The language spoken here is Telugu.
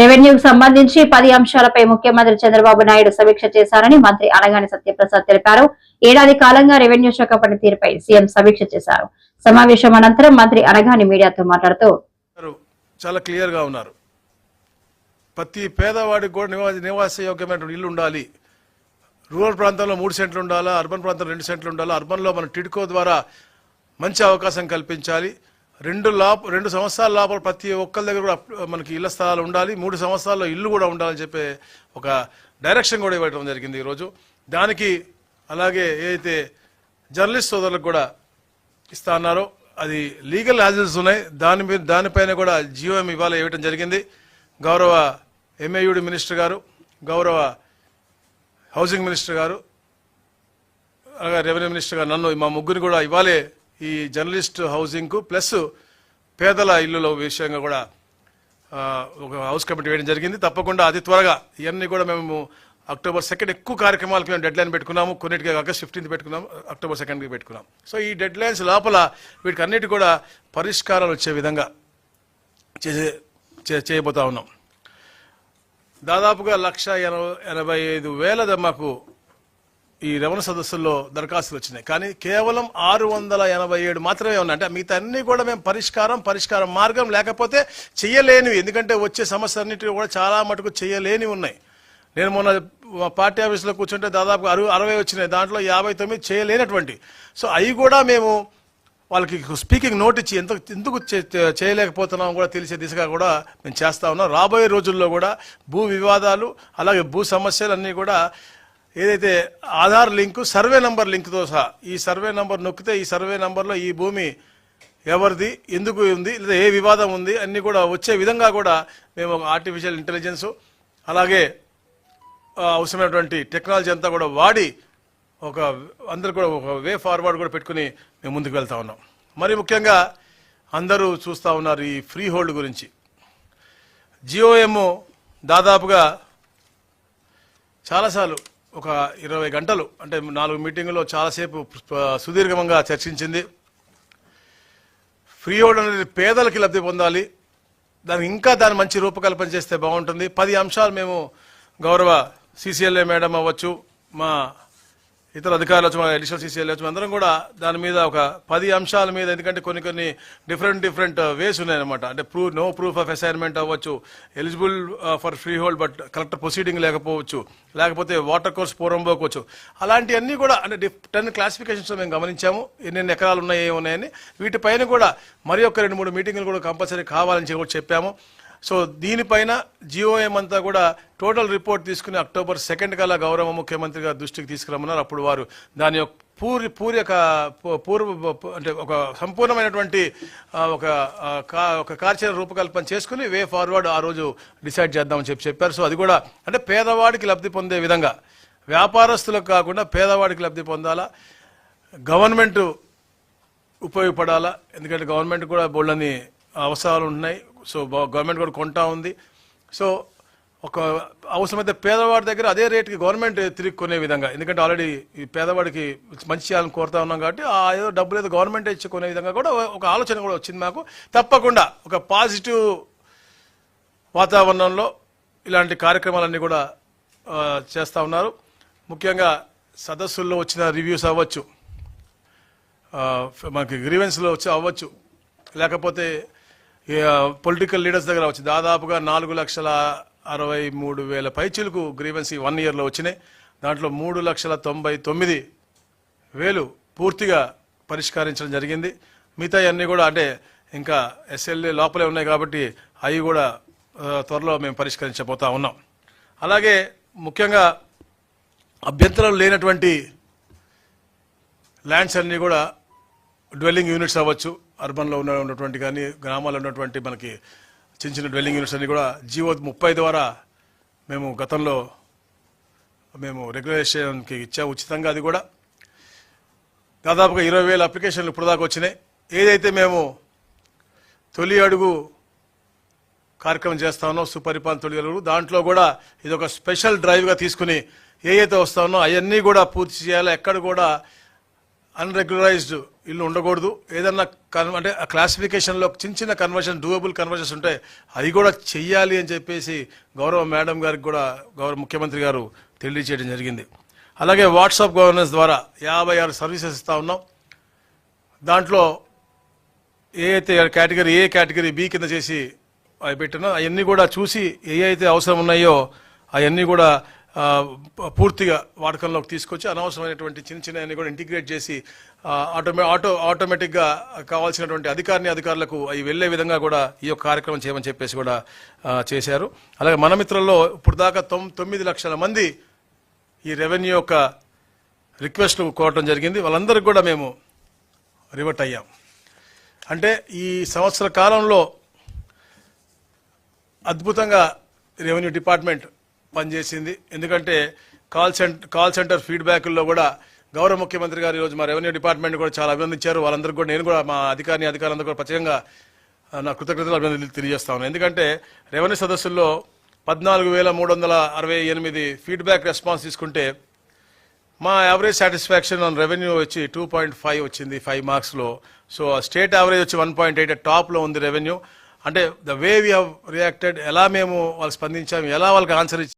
రెవెన్యూకు సంబంధించి పది అంశాలపై ముఖ్యమంత్రి చంద్రబాబు నాయుడు సమీక్ష చేశారని మంత్రి అనగాని సత్యప్రసాద్ తెలిపారు. ఏడాది కాలంగా రెవెన్యూ శాఖ పనితీరుపై సీఎం సమీక్ష చేశారు. సమావేశం అనంతరం మంత్రి అనగాని మీడియాతో మాట్లాడుతూ చాలా చాలా క్లియర్గా ఉన్నారు. ప్రతి పేదవాడికి కూడా నివాస నివాస యోగ్యమైనటువంటి ఇల్లు ఉండాలి. రూరల్ ప్రాంతంలో మూడు సెంట్లు ఉండాలా అర్బన్ ప్రాంతంలో రెండు సెంట్లు ఉండాలా అర్బన్లో మన టిడ్కో ద్వారా మంచి అవకాశం కల్పించాలి. రెండు లోప రెండు సంవత్సరాల లోపల ప్రతి ఒక్కరి దగ్గర కూడా మనకి ఇళ్ళ స్థలాలు ఉండాలి. మూడు సంవత్సరాల్లో ఇల్లు కూడా ఉండాలని చెప్పే ఒక డైరెక్షన్ కూడా ఇవ్వడం జరిగింది ఈరోజు దానికి అలాగే ఏదైతే జర్నలిస్ట్ సోదరులకు కూడా ఇస్తా అన్నారో అది లీగల్ హాజల్స్ ఉన్నాయి. దాని మీద దానిపైన కూడా జియోఎం ఇవాళ ఇవ్వటం జరిగింది. గౌరవ ఎంఏయుడి మినిస్టర్ గారు గౌరవ హౌసింగ్ మినిస్టర్ గారు అలాగే రెవెన్యూ మినిస్టర్ గారు నన్ను మా ముగ్గురిని కూడా ఇవాళే ఈ జర్నలిస్ట్ హౌసింగ్కు ప్లస్ పేదల ఇల్లుల విషయంగా కూడా ఒక హౌస్ కమిటీ వేయడం జరిగింది. తప్పకుండా అతి త్వరగా ఇవన్నీ కూడా మేము అక్టోబర్ సెకండ్ ఎక్కువ కార్యక్రమాలకు మేము డెడ్ లైన్ పెట్టుకున్నాము. కొన్నిటికి ఆగస్ట్ ఫిఫ్టీన్త్ పెట్టుకున్నాము అక్టోబర్ సెకండ్కి పెట్టుకున్నాం. సో ఈ డెడ్ లైన్స్ లోపల వీటికి అన్నిటి కూడా పరిష్కారాలు వచ్చే విధంగా చేసే చే- చేయబోతా ఉన్నాం. దాదాపుగా లక్ష ఎనభై ఎనభై ఐదు వేల మాకు ఈ రెవెన్యూ సదస్సుల్లో దరఖాస్తులు వచ్చినాయి. కానీ కేవలం ఆరు వందల ఎనభై ఏడు మాత్రమే ఉన్నాయి. అంటే మిగతా అన్ని కూడా మేము పరిష్కారం పరిష్కారం మార్గం లేకపోతే చేయలేనివి ఎందుకంటే వచ్చే సమస్య అన్నిటి కూడా చాలా మటుకు చేయలేనివి ఉన్నాయి. నేను మొన్న పార్టీ ఆఫీస్లో కూర్చుంటే దాదాపు అరు అరవై వచ్చినాయి. దాంట్లో యాభై తొమ్మిది చేయలేనటువంటి. సో అవి కూడా మేము వాళ్ళకి స్పీకింగ్ నోట్ ఇచ్చి ఎంత ఎందుకు చే- చేయలేకపోతున్నాం కూడా తెలిసే దిశగా కూడా మేము చేస్తా ఉన్నాం. రాబోయే రోజుల్లో కూడా భూ వివాదాలు అలాగే భూ సమస్యలు అన్నీ కూడా ఏదైతే ఆధార్ లింకు సర్వే నంబర్ లింక్తో సహా ఈ సర్వే నంబర్ నొక్కితే ఈ సర్వే నంబర్లో ఈ భూమి ఎవరిది ఎందుకు ఉంది లేదా ఏ వివాదం ఉంది అన్నీ కూడా వచ్చే విధంగా కూడా మేము ఒక ఆర్టిఫిషియల్ ఇంటెలిజెన్స్ అలాగే అవసరమైనటువంటి టెక్నాలజీ అంతా కూడా వాడి ఒక అందరు కూడా ఒక వే ఫార్వర్డ్ కూడా పెట్టుకుని మేము ముందుకు వెళ్తా ఉన్నాం. మరి ముఖ్యంగా అందరూ చూస్తూ ఉన్నారు ఈ ఫ్రీ హోల్డ్ గురించి. జియోఎమ్ దాదాపుగా చాలాసార్లు ఒక ఇరవై గంటలు అంటే నాలుగు మీటింగులో చాలాసేపు సుదీర్ఘంగా చర్చించింది. ఫ్రీ హోల్డ్ అనేది పేదలకి లబ్ధి పొందాలి. దానికి ఇంకా దాన్ని మంచి రూపకల్పన చేస్తే బాగుంటుంది. పది అంశాలు మేము గౌరవ సీసీఎల్ఏ మేడం అవ్వచ్చు మా ఇతర అధికారులు వచ్చి అడిషనల్ సీసీఎల్ వచ్చి అందరం కూడా దాని మీద ఒక పది అంశాల మీద ఎందుకంటే కొన్ని కొన్ని డిఫరెంట్ డిఫరెంట్ వేస్ ఉన్నాయన్నమాట. అంటే proof no proof of assignment అవ్వచ్చు eligible for free hold but correct proceeding లేకపోవచ్చు లేకపోతే వాటర్ కోర్స్ పూర్వం పోవచ్చు అలాంటివన్నీ కూడా అంటే టెన్ క్లాసిఫికేషన్స్ మేము గమనించాము ఎన్నెన్ని ఎకరాలు ఉన్నాయి ఏమి ఉన్నాయని వీటిపైన కూడా మరి ఒక రెండు మూడు మీటింగ్లు కూడా కంపల్సరీ కావాలని చెప్పి చెప్పాము. సో దీనిపైన జిఓఎం అంతా కూడా టోటల్ రిపోర్ట్ తీసుకుని అక్టోబర్ సెకండ్ కల్లా గౌరవ ముఖ్యమంత్రి గారి దృష్టికి తీసుకురమ్మన్నారు. అప్పుడు వారు దాని యొక్క పూర్వ పూర్యక యొక్క పూ- పూర్వ అంటే ఒక సంపూర్ణమైనటువంటి ఒక కా- ఒక కార్యాచరణ రూపకల్పన చేసుకుని వే ఫార్వర్డ్ ఆ రోజు డిసైడ్ చేద్దామని చెప్పి చెప్పారు. సో అది కూడా అంటే పేదవాడికి లబ్ధి పొందే విధంగా. వ్యాపారస్తులకు కాకుండా పేదవాడికి లబ్ధి పొందాలా. గవర్నమెంట్ ఉపయోగపడాలా. ఎందుకంటే గవర్నమెంట్ కూడా బోళ్ళని అవసరాలు ఉన్నాయి. సో గవర్నమెంట్ కూడా కొంటా ఉంది. సో ఒక అవసరమైతే పేదవాడి దగ్గర అదే రేటుకి గవర్నమెంట్ తిరిగి కొనే విధంగా. ఎందుకంటే ఆల్రెడీ ఈ పేదవాడికి మంచి చేయాలని కోరుతా ఉన్నాం కాబట్టి ఆ ఏదో డబ్బులు ఏదో గవర్నమెంట్ ఇచ్చి కొనే విధంగా కూడా ఒక ఆలోచన కూడా వచ్చింది మాకు. తప్పకుండా ఒక పాజిటివ్ వాతావరణంలో ఇలాంటి కార్యక్రమాలన్నీ కూడా చేస్తూ ఉన్నారు. ముఖ్యంగా సదస్సుల్లో వచ్చిన రివ్యూస్ అవ్వచ్చు. మనకి గ్రీవెన్స్లో వచ్చి అవ్వచ్చు. లేకపోతే పొలిటికల్ లీడర్స్ దగ్గర వచ్చి దాదాపుగా నాలుగు లక్షల అరవై మూడు వేల పైచిలకు గ్రీవెన్స్ ఈ వన్ ఇయర్లో వచ్చినాయి. దాంట్లో మూడు లక్షల తొంభై తొమ్మిది వేలు పూర్తిగా పరిష్కరించడం జరిగింది. మిగతా అన్నీ కూడా అంటే ఇంకా ఎస్ఎల్ఏ లోపలే ఉన్నాయి కాబట్టి అవి కూడా త్వరలో మేము పరిష్కరించబోతా ఉన్నాం. అలాగే ముఖ్యంగా అభ్యంతరం లేనటువంటి ల్యాండ్స్ అన్నీ కూడా డ్వెల్లింగ్ యూనిట్స్ అవ్వచ్చు. అర్బన్లో ఉన్న ఉన్నటువంటి కానీ గ్రామాల్లో ఉన్నటువంటి మనకి చిన్న చిన్న డ్వెల్లింగ్ యూనిట్స్ అన్ని కూడా జియో ముప్పై ద్వారా మేము గతంలో మేము రెగ్యులేషన్కి ఇచ్చా ఉచితంగా అది కూడా. దాదాపుగా ఇరవై వేల అప్లికేషన్లు ఇప్పుడు దాకా వచ్చినాయి. ఏదైతే మేము తొలి అడుగు కార్యక్రమం చేస్తామో సుపరిపాలన తొలి అడుగు దాంట్లో కూడా ఇది ఒక స్పెషల్ డ్రైవ్గా తీసుకుని ఏ అయితే అవన్నీ కూడా పూర్తి చేయాలి ఎక్కడ కూడా అన్రెగ్యులరైజ్డ్ ఇల్లు ఉండకూడదు. ఏదన్నా కన్ అంటే ఆ క్లాసిఫికేషన్లో చిన్న చిన్న కన్వర్షన్ డూయబుల్ కన్వర్షన్స్ ఉంటాయి అవి కూడా చెయ్యాలి అని చెప్పేసి గౌరవ మేడం గారికి కూడా గౌరవ ముఖ్యమంత్రి గారు తెలియజేయడం జరిగింది. అలాగే వాట్సాప్ గవర్నెన్స్ ద్వారా యాభై ఆరు సర్వీసెస్ ఇస్తూ ఉన్నాం. దాంట్లో ఏ అయితే కేటగిరీ ఏ కేటగిరీ బి కింద చేసి అవి పెట్టినా అవన్నీ కూడా చూసి ఏ అయితే అవసరం ఉన్నాయో అవన్నీ కూడా పూర్తిగా వాడకంలోకి తీసుకొచ్చి అనవసరమైనటువంటి చిన్న చిన్న కూడా ఇంటిగ్రేట్ చేసి ఆటోమే ఆటో ఆటోమేటిక్గా కావాల్సినటువంటి అధికారిని అధికారులకు అవి వెళ్ళే విధంగా కూడా ఈ యొక్క కార్యక్రమం చేయమని చెప్పేసి కూడా చేశారు. అలాగే మన మిత్రుల్లో ఇప్పుడు దాకా తొమ్- తొమ్మిది లక్షల మంది ఈ రెవెన్యూ యొక్క రిక్వెస్ట్లు కోరటం జరిగింది. వాళ్ళందరికీ కూడా మేము రివర్ట్ అయ్యాం. అంటే ఈ సంవత్సర కాలంలో అద్భుతంగా రెవెన్యూ డిపార్ట్మెంట్ పనిచేసింది. ఎందుకంటే కాల్ సెంటర్ కాల్ సెంటర్ ఫీడ్బ్యాక్ల్లో కూడా గౌరవ ముఖ్యమంత్రి గారు ఈరోజు మా రెవెన్యూ డిపార్ట్మెంట్ కూడా చాలా అభినందించారు. వాళ్ళందరికీ కూడా నేను కూడా మా అధికారిని అధికారులందరూ కూడా ప్రత్యేకంగా నా కృతజ్ఞతలు అభినందనలు తెలియజేస్తా ఉన్నాను. ఎందుకంటే రెవెన్యూ సదస్సుల్లో పద్నాలుగు వేల మూడు వందల అరవై ఎనిమిది ఫీడ్బ్యాక్ రెస్పాన్స్ తీసుకుంటే మా యావరేజ్ సాటిస్ఫాక్షన్ ఆన్ రెవెన్యూ వచ్చి టూ పాయింట్ ఫైవ్ వచ్చింది ఫైవ్ మార్క్స్లో. సో స్టేట్ యావరేజ్ వచ్చి వన్ పాయింట్ ఎయిట్ టాప్లో ఉంది రెవెన్యూ. అంటే the way we have reacted ఎలా మేము వాళ్ళు స్పందించాము ఎలా వాళ్ళకి ఆన్సర్